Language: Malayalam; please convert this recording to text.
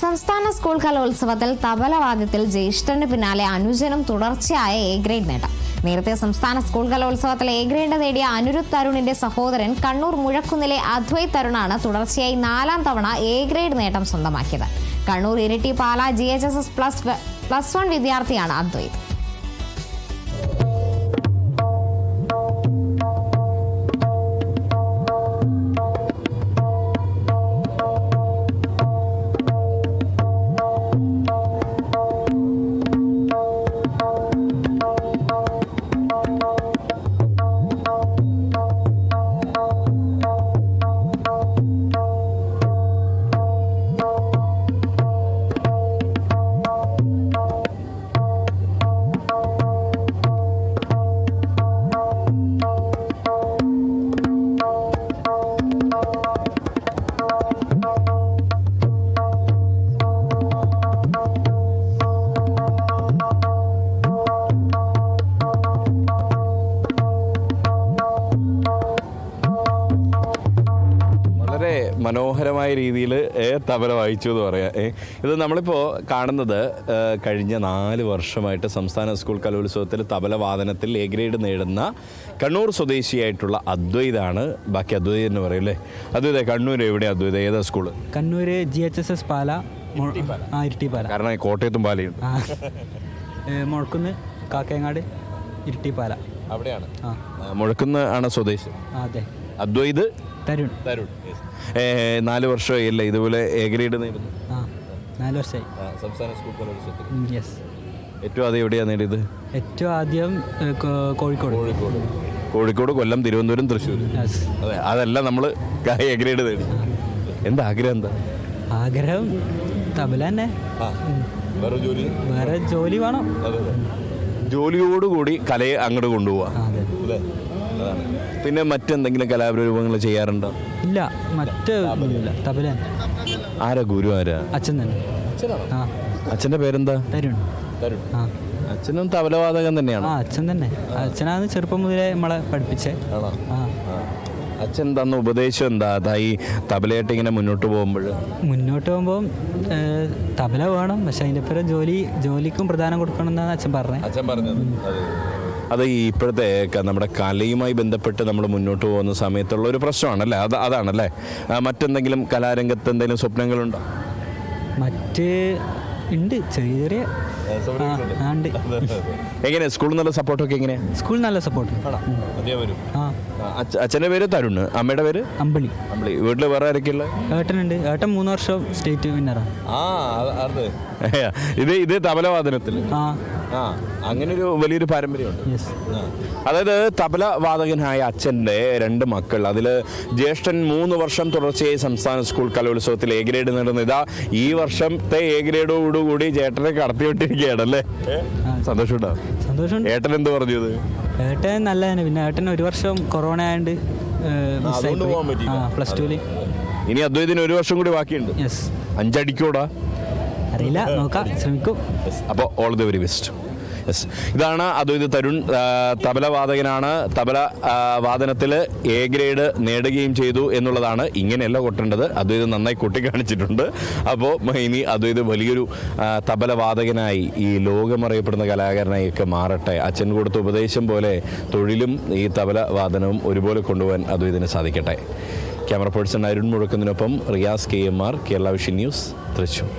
സംസ്ഥാന സ്കൂൾ കലോത്സവത്തിൽ തബലവാദ്യത്തിൽ ജ്യേഷ്ഠന് പിന്നാലെ അനുജനും തുടർച്ചയായ എ ഗ്രേഡ് നേട്ടം. നേരത്തെ സംസ്ഥാന സ്കൂൾ കലോത്സവത്തിൽ എ ഗ്രേഡ് നേടിയ അനുരുദ് തരുണിന്റെ സഹോദരൻ കണ്ണൂർ മുഴക്കുന്നിലെ അദ്വൈത് തരുണാണ് തുടർച്ചയായി നാലാം തവണ എ ഗ്രേഡ് നേട്ടം സ്വന്തമാക്കിയത്. Kannur Iritty Pala G H S S plus plus one വിദ്യാർത്ഥിയാണ് അദ്വൈത്. മനോഹരമായ രീതിയിൽ തബല വായിച്ചു എന്ന് പറയാം. ഏ, ഇത് നമ്മളിപ്പോൾ കാണുന്നത് കഴിഞ്ഞ നാല് വർഷമായിട്ട് സംസ്ഥാന സ്കൂൾ കലോത്സവത്തിൽ തബല വാദനത്തിൽ എ ഗ്രേഡ് നേടുന്ന കണ്ണൂർ സ്വദേശിയായിട്ടുള്ള അദ്വൈതാണ്. ബാക്കി അദ്വൈത എന്ന് പറയും അല്ലേ? അദ്വൈത കണ്ണൂർ എവിടെ അദ്വൈത? ഏതാ school Kannur G H S S Pala ആ ഇരിട്ടിപ്പാല. കാരണം ഈ കോട്ടയത്തും പാലയുണ്ട് ഏ, മുഴക്കുന്ന് കാക്കയങ്ങാട് ഇരിട്ടിപ്പാല. അവിടെയാണ്. മുഴക്കുന്ന ആണ് സ്വദേശി. അതെ. അദ്വൈത് തരുൺ. തരുൺ നാല് വർഷമായില്ലേ ഇതുപോലെ എ ഗ്രേഡ് നേടുന്നു നാല് വർഷമായി. സംസ്ഥാന സ്കൂൾ കലോത്സവത്തിൽ യെസ് ഏറ്റവും ആദ്യം എവിടെയാണ് നേടിയത്? ഏറ്റവും ആദ്യം കോഴിക്കോട്. കോഴിക്കോട്. കോഴിക്കോട് കൊല്ലം തിരുവനന്തപുരം തൃശ്ശൂർ. അതെ അതെല്ലാം നമ്മൾ എ ഗ്രേഡ് നേടി. എന്താ ആഗ്രഹം എന്താ? ആഗ്രഹം തബല തന്നെ. വേറെ ജോലി? വേറെ ജോലി വേണം. ജോലിയോടുകൂടി കലയെ അങ്ങോട്ട് കൊണ്ടുപോവാ. അതെ. അതാണ് പിന്നെ മറ്റെന്തെങ്കിലും കലാരൂപങ്ങൾ ചെയ്യാറുണ്ടോ? ഇല്ല മറ്റ് ഒന്നുമില്ല തബല ആരാ ഗുരു ആരാ? അച്ഛൻ തന്നെ. ആ. അച്ഛന്റെ പേരെന്താ? തരുൺ. തരുൺ. ആ. അച്ഛനും തബലവാദകൻ തന്നെയാണ്? ആ അച്ഛൻ തന്നെ. അച്ഛനാണ് ചെറുപ്പം മുതലേ നമ്മളെ പഠിപ്പിച്ചേ. ആണോ? ആ. അച്ഛൻ തന്ന ഉപദേശം എന്താ? അതാ ഈ തബലയായിട്ട് ഇങ്ങനെ മുന്നോട്ട് പോകുമ്പോൾ. മുന്നോട്ട് പോകുമ്പോൾ തബല വേണം. പക്ഷെ അതിന്റെ പേര് ജോലി ജോലിക്കും പ്രധാനം കൊടുക്കണം എന്നാണ് അച്ഛൻ പറഞ്ഞത് അച്ഛൻ പറഞ്ഞത്. അത് ഈ ഇപ്പോഴത്തെ നമ്മുടെ കലയുമായി ബന്ധപ്പെട്ട് നമ്മൾ മുന്നോട്ട് പോകുന്ന സമയത്തുള്ള ഒരു പ്രശ്നമാണല്ലേ? അത് അതാണല്ലേ? മറ്റെന്തെങ്കിലും കലാരംഗത്ത് എന്തെങ്കിലും സ്വപ്നങ്ങളുണ്ടോ? മറ്റ് ഉണ്ട്. ചെറിയ എങ്ങനെ? സ്കൂളിൽ നല്ല സപ്പോർട്ടൊക്കെ എങ്ങനെയാ? സ്കൂളിൽ നല്ല സപ്പോർട്ട് അച്ഛന്റെ പേര് തരുണ്. അമ്മയുടെ പേര്? അമ്പളി. അമ്പിളി. വീട്ടിൽ വേറെ ആരൊക്കെയുള്ള ഏട്ടനുണ്ട്. ഏട്ടൻ മൂന്ന് വർഷം സ്റ്റേറ്റ് വിന്നറാണ് ഇത് ഇത് തബലവാദനത്തിൽ ആ. ആ അങ്ങനെ ഒരു വലിയൊരു പാരമ്പര്യമുണ്ട്. അതായത് തബല വാദകനായ അച്ഛന്റെ രണ്ട് മക്കൾ അതിൽ ജ്യേഷ്ഠൻ മൂന്ന് വർഷം തുടർച്ചയായി സംസ്ഥാന സ്കൂൾ കലോത്സവത്തിൽ എ ഗ്രേഡ് നേടുന്ന ഇതാ ഈ വർഷത്തെ എ ഗ്രേഡോടുകൂടി ചേട്ടനെ കടത്തിവിട്ടിരിക്കുകയാണ് അല്ലേ സന്തോഷമുണ്ടോ സന്തോഷമുണ്ട്. ഏട്ടൻ എന്ത് പറഞ്ഞു ഏട്ടൻ നല്ല തന്നെ പിന്നെ ഏട്ടൻ ഒരു വർഷം കൊറോണ ആയതുകൊണ്ട് പോകാൻ പ്ലസ് ടുവിൽ ഇനി അദ്വൈതിന് ഒരു വർഷം കൂടി ബാക്കിയുണ്ട്. യെസ് അഞ്ചടിക്കൂടാ? അറിയില്ല. നോക്കാം. ശ്രമിക്കും. അപ്പോൾ all the very best yes ഇതാണ് അദ്വൈത് തരുൺ തബല വാദകനാണ് തബല വാദനത്തിൽ എ ഗ്രേഡ് നേടുകയും ചെയ്തു എന്നുള്ളതാണ് ഇങ്ങനെയല്ല കൊട്ടേണ്ടത്. അദ്വൈത് നന്നായി കൊട്ടിക്കാണിച്ചിട്ടുണ്ട്. അപ്പോൾ ഇനി അദ്വൈത് വലിയൊരു തബല വാദകനായി ഈ ലോകമറിയപ്പെടുന്ന കലാകാരനായി ഒക്കെ മാറട്ടെ. അച്ഛൻ കൊടുത്ത ഉപദേശം പോലെ തൊഴിലും ഈ തബല വാദനവും ഒരുപോലെ കൊണ്ടുപോകാൻ അദ്വൈതിന് സാധിക്കട്ടെ. Camera person Arun മുഴക്കുന്നതിനൊപ്പം Riyas K M R Kerala vision news Thrissur